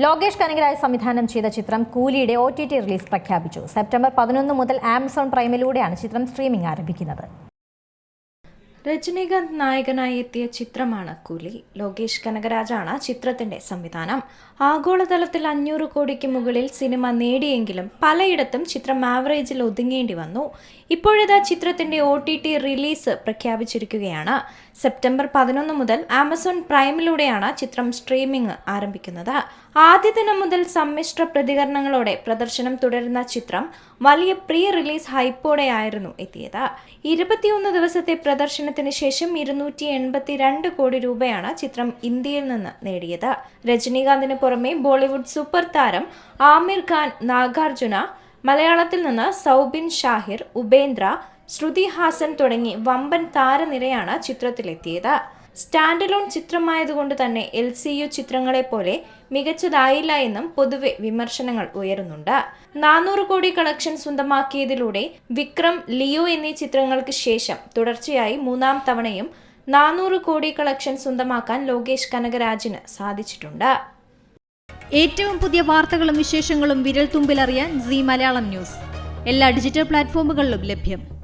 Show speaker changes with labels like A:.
A: ലോകേഷ് കനകരാജ് സംവിധാനം ചെയ്ത ചിത്രം കൂലിയുടെ ഒ ടി റിലീസ് പ്രഖ്യാപിച്ചു. സെപ്റ്റംബർ പതിനൊന്ന് മുതൽ ആമസോൺ പ്രൈമിലൂടെയാണ് ചിത്രം സ്ട്രീമിംഗ് ആരംഭിക്കുന്നത്.
B: രജനീകാന്ത് നായകനായി എത്തിയ ചിത്രമാണ് കൂലി. ലോകേഷ് കനകരാജാണ് ചിത്രത്തിന്റെ സംവിധാനം. ആഗോളതലത്തിൽ അഞ്ഞൂറ് കോടിക്ക് മുകളിൽ സിനിമ നേടിയെങ്കിലും പലയിടത്തും ചിത്രം ആവറേജിൽ ഒതുങ്ങേണ്ടി വന്നു. ഇപ്പോഴിതാ ചിത്രത്തിന്റെ ഒ ടി ടി റിലീസ് പ്രഖ്യാപിച്ചിരിക്കുകയാണ്. സെപ്റ്റംബർ പതിനൊന്ന് മുതൽ ആമസോൺ പ്രൈമിലൂടെയാണ് ചിത്രം സ്ട്രീമിംഗ് ആരംഭിക്കുന്നത്. ആദ്യ ദിനം മുതൽ സമ്മിശ്ര പ്രതികരണങ്ങളോടെ പ്രദർശനം തുടരുന്ന ചിത്രം വലിയ പ്രീ റിലീസ് ഹൈപ്പോടെയായിരുന്നു എത്തിയത്. ഇരുപത്തിയൊന്ന് ദിവസത്തെ പ്രദർശനത്തിന് ശേഷം ഇരുന്നൂറ്റി എൺപത്തിരണ്ട് കോടി രൂപയാണ് ചിത്രം ഇന്ത്യയിൽ നിന്ന് നേടിയത്. രജനീകാന്തിന് പുറമെ ബോളിവുഡ് സൂപ്പർ താരം ആമിർ ഖാൻ നാഗാർജുന മലയാളത്തിൽ നിന്ന് സൗബിൻ ഷാഹിർ ഉപേന്ദ്ര ശ്രുതി ഹാസൻ തുടങ്ങി വമ്പൻ താരനിരയാണ് ചിത്രത്തിലെത്തിയത്. സ്റ്റാൻഡ് ലോൺ ചിത്രമായതുകൊണ്ട് തന്നെ എൽ സി യു ചിത്രങ്ങളെ പോലെ മികച്ചതായില്ല എന്നും പൊതുവെ വിമർശനങ്ങൾ ഉയരുന്നുണ്ട്. നാനൂറ് കോടി കളക്ഷൻ സ്വന്തമാക്കിയതിലൂടെ വിക്രം ലിയോ എന്നീ ചിത്രങ്ങൾക്ക് ശേഷം തുടർച്ചയായി മൂന്നാം തവണയും നാനൂറ് കോടി കളക്ഷൻ സ്വന്തമാക്കാൻ ലോകേഷ് കനകരാജിന് സാധിച്ചിട്ടുണ്ട്.
C: ഏറ്റവും പുതിയ വാർത്തകളും വിശേഷങ്ങളും വിരൽ തുമ്പിലറിയാൻ സി മലയാളം ന്യൂസ്. എല്ലാ ഡിജിറ്റൽ പ്ലാറ്റ്ഫോമുകളിലും ലഭ്യം.